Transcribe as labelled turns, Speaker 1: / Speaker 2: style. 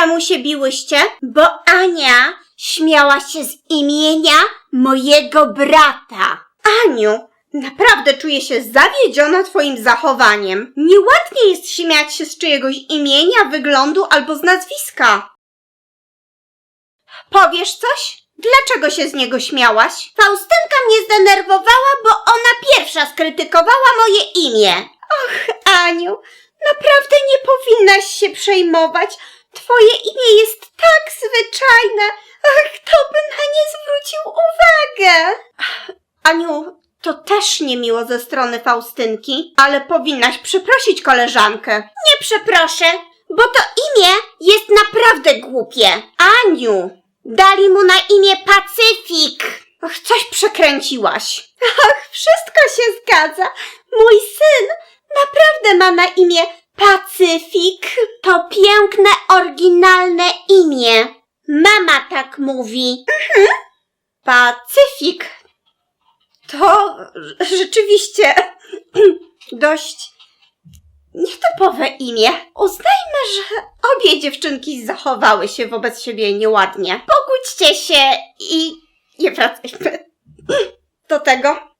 Speaker 1: Czemu się biłyście? Bo Ania śmiała się z imienia mojego brata. Aniu, naprawdę czuję się zawiedziona twoim zachowaniem. Nieładnie jest śmiać się z czyjegoś imienia, wyglądu albo z nazwiska. Powiesz coś? Dlaczego się z niego śmiałaś? Faustynka mnie zdenerwowała, bo ona pierwsza skrytykowała moje imię. Och, Aniu, naprawdę nie powinnaś się przejmować. Twoje imię jest tak zwyczajne. Ach, kto by na nie zwrócił uwagę? Aniu, to też niemiło ze strony Faustynki, ale powinnaś przeprosić koleżankę. Nie przeproszę, bo to imię jest naprawdę głupie. Aniu, dali mu na imię Pacyfik. Ach, coś przekręciłaś. Ach, wszystko się zgadza. Mój syn naprawdę ma na imię Pacyfik. To piękne, oryginalne imię. Mama tak mówi. Mhm. Pacyfik. To rzeczywiście dość nietypowe imię. Uznajmy, że obie dziewczynki zachowały się wobec siebie nieładnie. Pogódźcie się i nie wracajmy do tego.